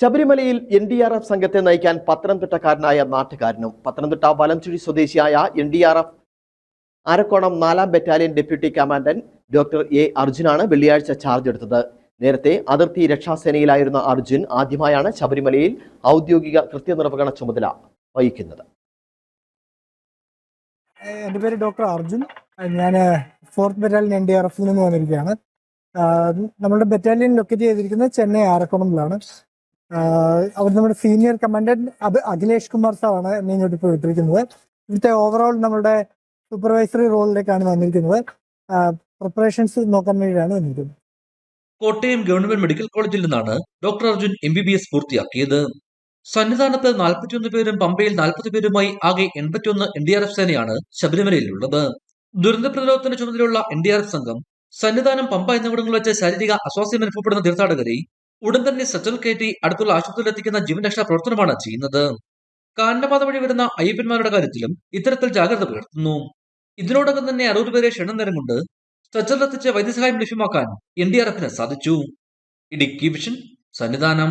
ശബരിമലയിൽ N D R F സംഘത്തെ നയിക്കാൻ പത്തനംതിട്ടക്കാരനായ നാട്ടുകാരനും പത്തനംതിട്ട വലംചുഴി സ്വദേശിയായ N D R F Arakkonam നാലാം battalion deputy commandant doctor A അർജുനാണ് വെള്ളിയാഴ്ച ചാർജ് എടുത്തത്. നേരത്തെ അതിർത്തി രക്ഷാസേനയിലായിരുന്ന അർജുൻ ആദ്യമായാണ് ശബരിമലയിൽ ഔദ്യോഗിക കൃത്യനിർവഹണ ചുമതല വഹിക്കുന്നത്. എന്റെ പേര് ഡോക്ടർ അർജുൻ. ഞാൻ fourth battalion N D R എഫിൽ നിന്ന് വന്നിരിക്കുകയാണ്. നമ്മളുടെ ബറ്റാലിയൻ ലൊക്കേറ്റ് ചെയ്തിരിക്കുന്നത് ചെന്നൈ ആരക്കോണമിലാണ് അവിടെ നമ്മുടെ സീനിയർ കമാൻഡന്റ് അഖിലേഷ് കുമാർ സാറാണ് എന്നെ ഇങ്ങോട്ട് ഇപ്പോൾ വിട്ടിരിക്കുന്നത്. ഇവിടുത്തെ ഓവറോൾ നമ്മുടെ സൂപ്പർവൈസറി റോളിലേക്കാണ് വന്നിരിക്കുന്നത്. പ്രിപ്പറേഷൻസ് നോക്കാൻ വേണ്ടിയാണ് വന്നിരിക്കുന്നത്. കോട്ടയം ഗവൺമെന്റ് മെഡിക്കൽ കോളേജിൽ നിന്നാണ് doctor Arjun M B B S പൂർത്തിയാക്കിയത്. സന്നിധാനത്ത് നാൽപ്പത്തിയൊന്ന് പേരും പമ്പയിൽ നാൽപ്പത് പേരുമായി ആകെ എൺപത്തിയൊന്ന് എൻ ഡി ആർ എഫ് സേനയാണ് ശബരിമലയിലുള്ളത്. ദുരന്ത പ്രതിരോധത്തിന് ചുമതലയുള്ള എൻ ഡി ആർ എഫ് സംഘം സന്നിധാനം പമ്പ എന്നിവിടങ്ങളിൽ വെച്ച് ശാരീരിക അസ്വാസ്ഥ്യം അനുഭവപ്പെടുന്ന തീർത്ഥാടകരെ ഉടൻ തന്നെ സജ്ജൽ കയറ്റി അടുത്തുള്ള ആശുപത്രിയിൽ എത്തിക്കുന്ന ജീവൻരക്ഷാ പ്രവർത്തനമാണ് ചെയ്യുന്നത്. കാനനപാത വഴി വരുന്ന അയ്യപ്പന്മാരുടെ കാര്യത്തിലും ഇത്തരത്തിൽ ജാഗ്രത പുലർത്തുന്നു. ഇതിനോടകം തന്നെ അറുപത് പേരെ ക്ഷണം നേരം കൊണ്ട് സജ്ജറിലെത്തിച്ച് വൈദ്യസഹായം ലഭ്യമാക്കാൻ എൻ ഡി ആർ എഫിന് സാധിച്ചു. ഇടുക്കി വിഷൻ സന്നിധാനം.